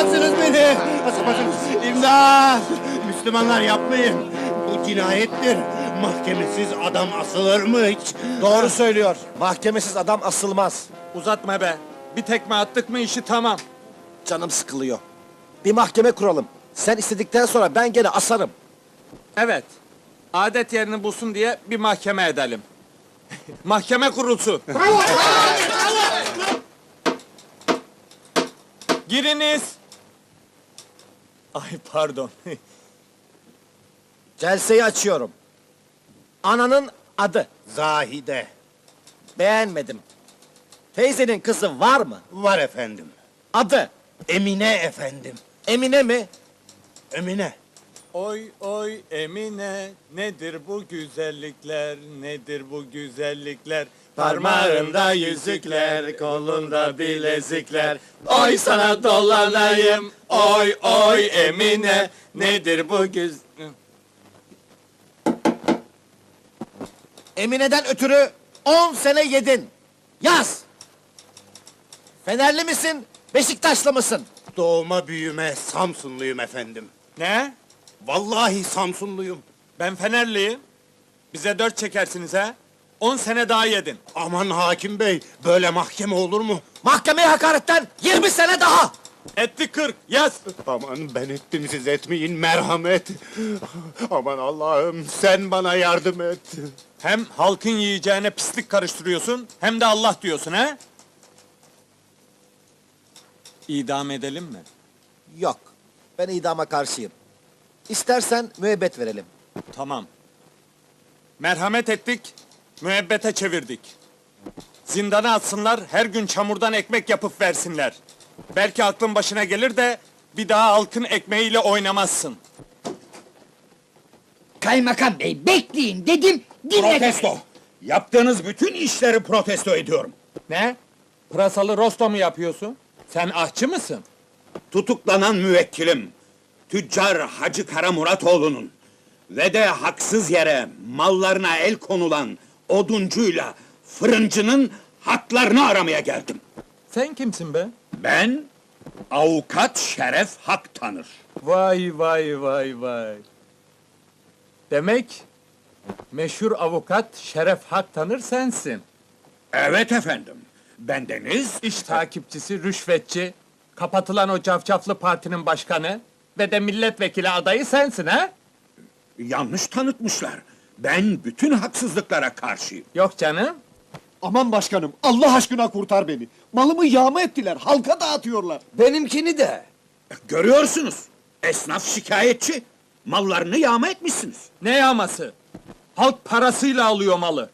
Asamazsınız beni. Asamazsınız. İmdat. Müslümanlar yapmayın. Bu cinayettir. Mahkemesiz adam asılır mı hiç? Doğru söylüyor. Mahkemesiz adam asılmaz. Uzatma be. Bir tekme attık mı işi tamam. Canım sıkılıyor. Bir mahkeme kuralım. Sen istedikten sonra ben gene asarım. Evet. Adet yerini bulsun diye bir mahkeme edelim. mahkeme kurulsu. Giriniz. Ay pardon. Celseyi açıyorum. Ananın adı. Zahide. Beğenmedim. Teyzenin kızı var mı? Var efendim. Adı. Emine efendim. Emine mi? Emine. Oy oy Emine nedir bu güzellikler nedir bu güzellikler Parmağında yüzükler kolunda bilezikler Oy sana dolanayım oy oy Emine nedir bu güz... Emine'den ötürü 10 sene yedin. Yaz. Fenerli misin? Beşiktaşlı mısın? Doğma büyüme Samsunluyum efendim. Ne? Vallahi Samsunluyum. Ben Fenerliyim. Bize dört çekersiniz ha? On sene daha yedin. Aman hakim bey, böyle mahkeme olur mu? Mahkemeye hakaretten 20 sene daha. Etti kırk yaz. Aman ben ettim siz etmeyin merhamet. Aman Allah'ım sen bana yardım et. Hem halkın yiyeceğine pislik karıştırıyorsun hem de Allah diyorsun ha? İdam edelim mi? Yok. Ben idama karşıyım. İstersen müebbet verelim. Tamam. Merhamet ettik, müebbete çevirdik. Zindana atsınlar, her gün çamurdan ekmek yapıp versinler. Belki aklın başına gelir de bir daha halkın ekmeğiyle oynamazsın. Kaymakam bey bekleyin dedim dinledim. Protesto. Yaptığınız bütün işleri protesto ediyorum. Ne? Pırasalı rosto mu yapıyorsun? Sen ahçı mısın? Tutuklanan müvekkilim, tüccar Hacı Kara Muratoğlu'nun ve de haksız yere mallarına el konulan oduncuyla fırıncının haklarını aramaya geldim. Sen kimsin be? Ben avukat Şeref Hak tanır. Vay vay vay vay. Demek meşhur avukat Şeref Hak tanır sensin. Evet efendim. Bendeniz İş takipçisi, rüşvetçi, kapatılan o cafcaflı partinin başkanı de milletvekili adayı sensin ha? yanlış tanıtmışlar. Ben bütün haksızlıklara karşıyım. Yok canım. Aman başkanım, Allah aşkına kurtar beni. Malımı yağma ettiler, halka dağıtıyorlar. Benimkini de. Görüyorsunuz. Esnaf şikayetçi. Mallarını yağma etmişsiniz. Ne yağması? Halk parasıyla alıyor malı.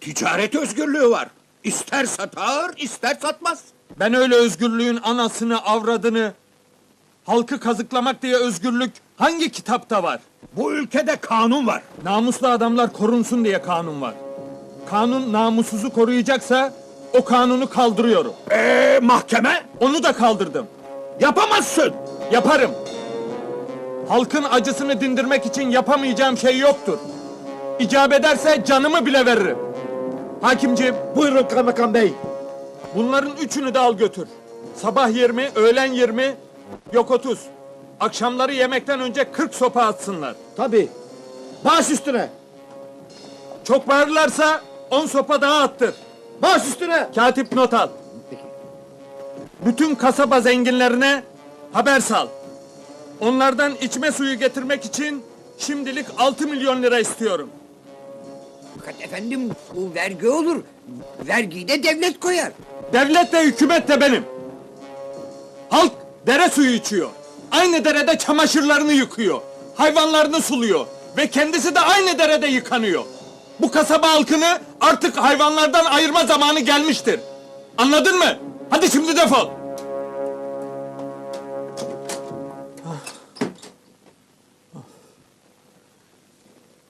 Ticaret özgürlüğü var. İster satar, ister satmaz. Ben öyle özgürlüğün anasını, avradını, halkı kazıklamak diye özgürlük hangi kitapta var? Bu ülkede kanun var. Namuslu adamlar korunsun diye kanun var. Kanun namussuzu koruyacaksa o kanunu kaldırıyorum. Ee, mahkeme Onu da kaldırdım. yapamazsın. Yaparım. Halkın acısını dindirmek için yapamayacağım şey yoktur. İcap ederse canımı bile veririm. Hakimciğim, Buyurun kaymakam bey. bunların üçünü de al götür. Sabah 20, öğlen 20, yok 30. Akşamları yemekten önce 40 sopa atsınlar. Tabii. Baş üstüne. Çok bağırırlarsa 10 sopa daha attır. Baş üstüne. Katip not al. Bütün kasaba zenginlerine haber sal. Onlardan içme suyu getirmek için şimdilik 6 milyon lira istiyorum. Fakat efendim bu vergi olur. Vergiyi de devlet koyar. Devlet de hükümet de benim. Halk dere suyu içiyor. Aynı derede çamaşırlarını yıkıyor. Hayvanlarını suluyor. Ve kendisi de aynı derede yıkanıyor. Bu kasaba halkını artık hayvanlardan ayırma zamanı gelmiştir. Anladın mı? Hadi şimdi defol.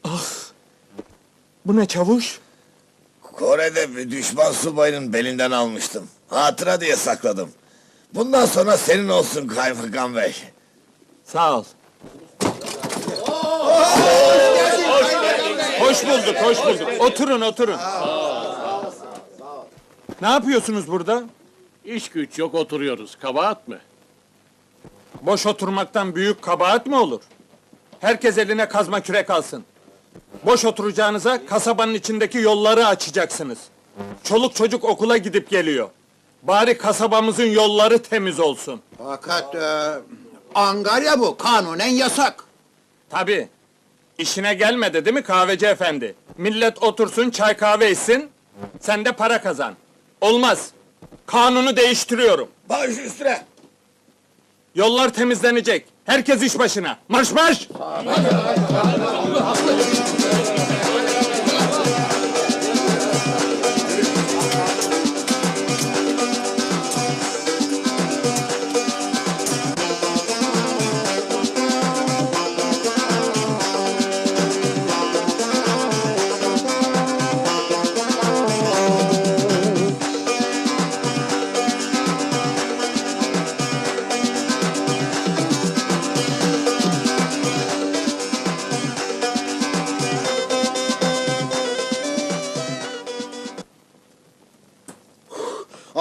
Ah. Bu ne çavuş? Kore'de bir düşman subayının belinden almıştım. Hatıra diye sakladım. Bundan sonra senin olsun kaymakam bey. Sağ ol. Hoş bulduk, hoş bulduk. Oturun, oturun. Ne yapıyorsunuz burada? İş güç yok oturuyoruz. Kabahat mı? Boş oturmaktan büyük kabahat mi olur? Herkes eline kazma kürek alsın. Boş oturacağınıza kasabanın içindeki yolları açacaksınız. Çoluk çocuk okula gidip geliyor. Bari kasabamızın yolları temiz olsun. Fakat e, Angarya bu, kanunen yasak. Tabii. İşine gelmedi değil mi kahveci efendi? Millet otursun çay kahve içsin, sen de para kazan. Olmaz. Kanunu değiştiriyorum. Baş üstüne. Yollar temizlenecek. Herkes iş başına. Marş marş!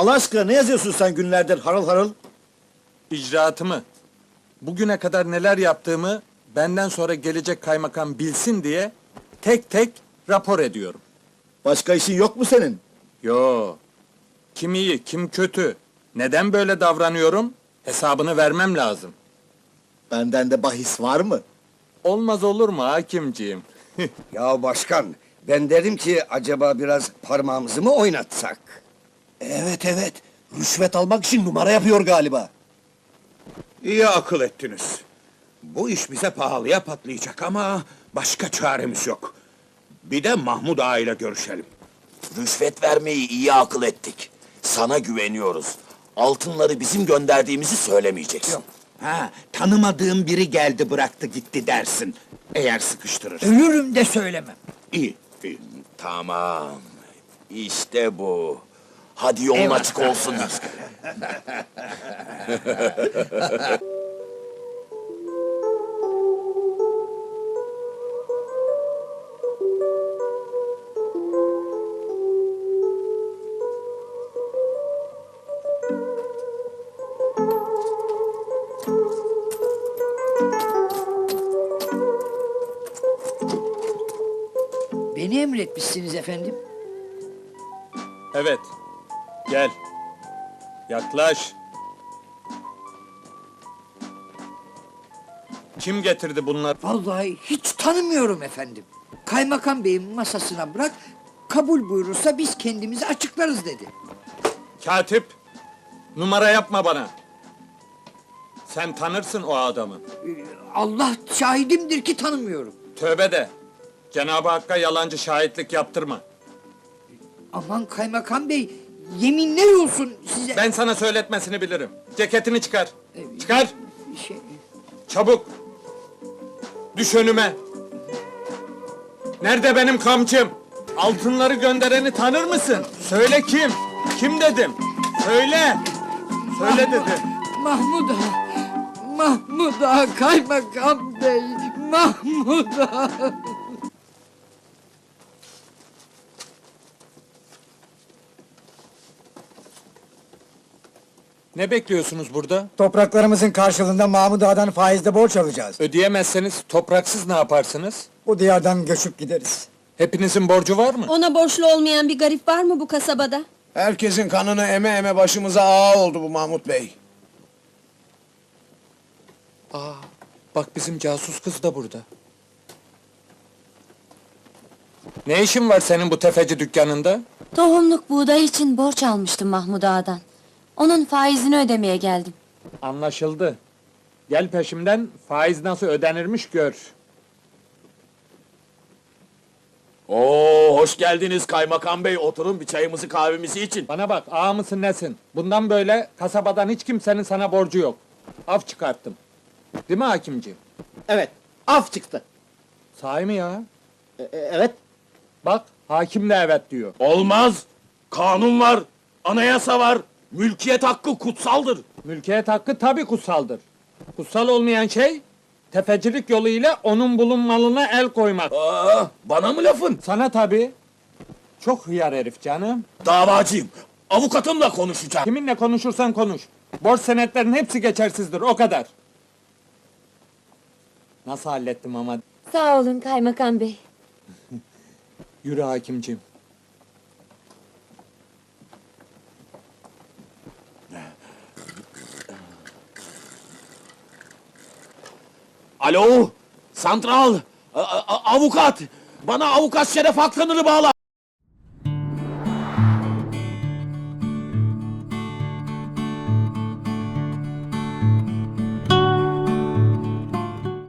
Allah aşkına ne yazıyorsun sen günlerdir harıl harıl? İcraatımı, bugüne kadar neler yaptığımı benden sonra gelecek kaymakam bilsin diye tek tek rapor ediyorum. Başka işin yok mu senin? Yo. Kim iyi, kim kötü? Neden böyle davranıyorum? Hesabını vermem lazım. Benden de bahis var mı? Olmaz olur mu hakimciğim? Ya başkan, ben dedim ki acaba biraz parmağımızı mı oynatsak? Evet evet. Rüşvet almak için numara yapıyor galiba. İyi akıl ettiniz. Bu iş bize pahalıya patlayacak ama başka çaremiz yok. Bir de Mahmud Ağa ile görüşelim. Rüşvet vermeyi iyi akıl ettik. Sana güveniyoruz. Altınları bizim gönderdiğimizi söylemeyeceksin. Ha, tanımadığım biri geldi bıraktı gitti dersin. Eğer sıkıştırır. Ölürüm de söylemem. İyi, iyi. Tamam. İşte bu. Hadi yolun Eyvallah. açık olsun. Beni emretmişsiniz efendim. Evet. Gel. Yaklaş. Kim getirdi bunları? Vallahi hiç tanımıyorum efendim. Kaymakam beyin masasına bırak, kabul buyurursa biz kendimizi açıklarız dedi. Katip, numara yapma bana. Sen tanırsın o adamı. Ee, Allah şahidimdir ki tanımıyorum. Tövbe de. Cenab-ı Hakk'a yalancı şahitlik yaptırma. Aman kaymakam bey, yeminler olsun size. Ben sana söyletmesini bilirim. Ceketini çıkar. Çıkar. Şey, Çabuk. Düş önüme. Nerede benim kamçım? Altınları göndereni tanır mısın? Söyle kim? Kim dedim? Söyle. Söyle dedim. Mahmud Ağa, Mahmud Ağa, kaymakam bey, Mahmud Ağa. Ne bekliyorsunuz burada? Topraklarımızın karşılığında Mahmud Ağa'dan faizle borç alacağız. Ödeyemezseniz topraksız ne yaparsınız? Bu diyardan göçüp gideriz. Hepinizin borcu var mı? Ona borçlu olmayan bir garip var mı bu kasabada? Herkesin kanını eme eme başımıza ağa oldu bu Mahmut Bey. Bak bizim casus kız da burada. Ne işin var senin bu tefeci dükkanında? Tohumluk buğday için borç almıştım Mahmud Ağa'dan. Onun faizini ödemeye geldim. Anlaşıldı. Gel peşimden faiz nasıl ödenirmiş gör. Oo, hoş geldiniz kaymakam bey. Oturun bir çayımızı kahvemizi için. Bana bak ağa mısın nesin? Bundan böyle kasabadan hiç kimsenin sana borcu yok. Af çıkarttım. Değil mi hakimciğim? Evet. Af çıktı. Sahi mi ya? E- e- evet. Bak hakim de evet diyor. Olmaz. Kanun var. Anayasa var. Mülkiyet hakkı kutsaldır. Mülkiyet hakkı tabi kutsaldır. Kutsal olmayan şey tefecilik yoluyla onun bulunmalına el koymak. Aa, bana mı lafın? Sana tabi. Çok hıyar herif canım. Davacıyım. Avukatımla konuşacağım. Kiminle konuşursan konuş. Borç senetlerin hepsi geçersizdir o kadar. Nasıl hallettim ama? Sağ olun kaymakam bey. Yürü hakimciğim. Alo, santral, a- a- avukat. Bana avukat Şeref Aktanır'ı bağla.